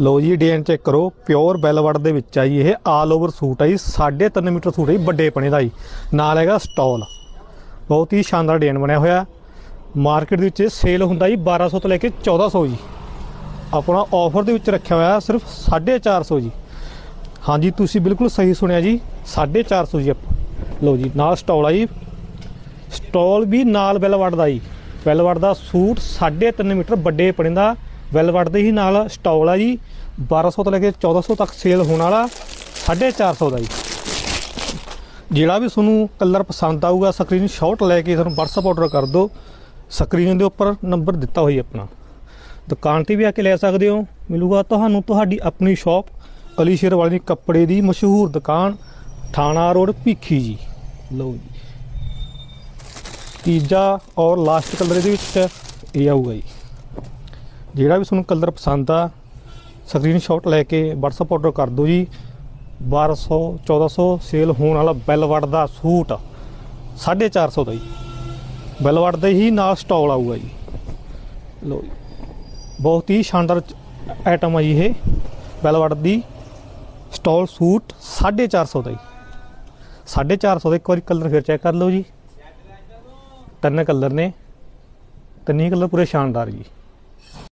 ਲੋ ਜੀ design check ਕਰੋ। Pure velvet ਦੇ ਵਿੱਚ ਆ ਜੀ, ਇਹ ਆਲ ਓਵਰ ਸੂਟ ਆ ਜੀ 3.5 ਮੀਟਰ ਸੂਟ ਹੈ ਜੀ, ਵੱਡੇ ਪਣੇ ਦਾ ਜੀ। ਨਾਲ ਹੈਗਾ ਸਟਾਲ ਬਹੁਤ ਹੀ ਸ਼ਾਨਦਾਰ ਡਿਜ਼ਾਈਨ ਬਣਿਆ ਹੋਇਆ। ਮਾਰਕੀਟ ਦੇ ਵਿੱਚ ਸੇਲ ਹੁੰਦਾ ਜੀ 1200 ਤੋਂ ਲੈ ਕੇ 1400 ਜੀ। ਆਪਣਾ ਆਫਰ ਦੇ ਵਿੱਚ ਰੱਖਿਆ ਹੋਇਆ ਸਿਰਫ 450 ਜੀ। ਹਾਂਜੀ, ਤੁਸੀਂ ਬਿਲਕੁਲ ਸਹੀ ਸੁਣਿਆ ਜੀ 450 ਜੀ ਲਓ ਜੀ, ਨਾਲ ਸਟਾਲ ਆ ਜੀ। ਸਟਾਲ ਵੀ ਨਾਲ ਵੈਲਵਟ ਦਾ ਜੀ। ਵੈਲਵਟ ਦਾ ਸੂਟ 3.5 ਮੀਟਰ ਵੱਡੇ ਪਣੇ ਦਾ। ਵੈਲਵਟ ਦੇ ਹੀ ਨਾਲ ਸਟਾਲ ਆ ਜੀ 1200 ਤੋਂ ਲੈ ਕੇ 1400 ਤੱਕ ਸੇਲ ਹੋਣ ਵਾਲਾ 450 ਦਾ ਜੀ। ਜਿਹੜਾ ਵੀ ਤੁਹਾਨੂੰ ਕਲਰ ਪਸੰਦ ਆਊਗਾ ਸਕਰੀਨਸ਼ਾਟ ਲੈ ਕੇ ਤੁਹਾਨੂੰ WhatsApp ਆਰਡਰ ਕਰ ਦਿਓ। ਸਕਰੀਨ ਦੇ ਉੱਪਰ ਨੰਬਰ ਦਿੱਤਾ ਹੋਈ ਆਪਣਾ। ਦੁਕਾਨ ਤੇ ਵੀ ਆ ਕੇ ਲੈ ਸਕਦੇ ਹੋ। ਮਿਲੂਗਾ ਤੁਹਾਨੂੰ ਤੁਹਾਡੀ ਆਪਣੀ ਸ਼ਾਪ ਅਲੀ ਸ਼ੇਰ ਵਾਲੀ ਕੱਪੜੇ ਦੀ ਮਸ਼ਹੂਰ ਦੁਕਾਨ ਥਾਣਾ ਰੋਡ, ਭੀਖੀ ਜੀ। ਲਓ ਜੀ। ਤੀਜਾ ਔਰ ਲਾਸਟ ਕਲਰ ਇਹਦੇ ਵਿੱਚ ਇਹ ਆਊਗਾ ਜੀ। ਜਿਹੜਾ ਵੀ ਤੁਹਾਨੂੰ ਕਲਰ ਪਸੰਦ ਆ ਸਕਰੀਨਸ਼ਾਟ ਲੈ ਕੇ WhatsApp ਆਰਡਰ ਕਰ ਦਿਓ ਜੀ। 1200 1400 ਸੇਲ ਹੋਣ ਵਾਲਾ ਬੈਲਵਟ ਦਾ ਸੂਟ 450 ਦਾ ਜੀ। ਬੈਲਵਟ ਦੇ ਹੀ ਨਾਲ ਸਟਾਲ ਆਊਗਾ ਜੀ। ਲੋ ਬਹੁਤ ਹੀ ਸ਼ਾਨਦਾਰ ਆਈਟਮ ਆ ਜੀ ਇਹ। ਬੈਲਵਟ ਦੀ ਸਟਾਲ ਸੂਟ 450 ਦਾ ਜੀ। 450 ਦਾ ਇੱਕ ਵਾਰੀ ਕਲਰ ਫਿਰ ਚੈੱਕ ਕਰ ਲਓ ਜੀ। ਤਿੰਨ ਕਲਰ ਨੇ, ਤਿੰਨੇ ਕਲਰ ਪੂਰੇ ਸ਼ਾਨਦਾਰ ਜੀ।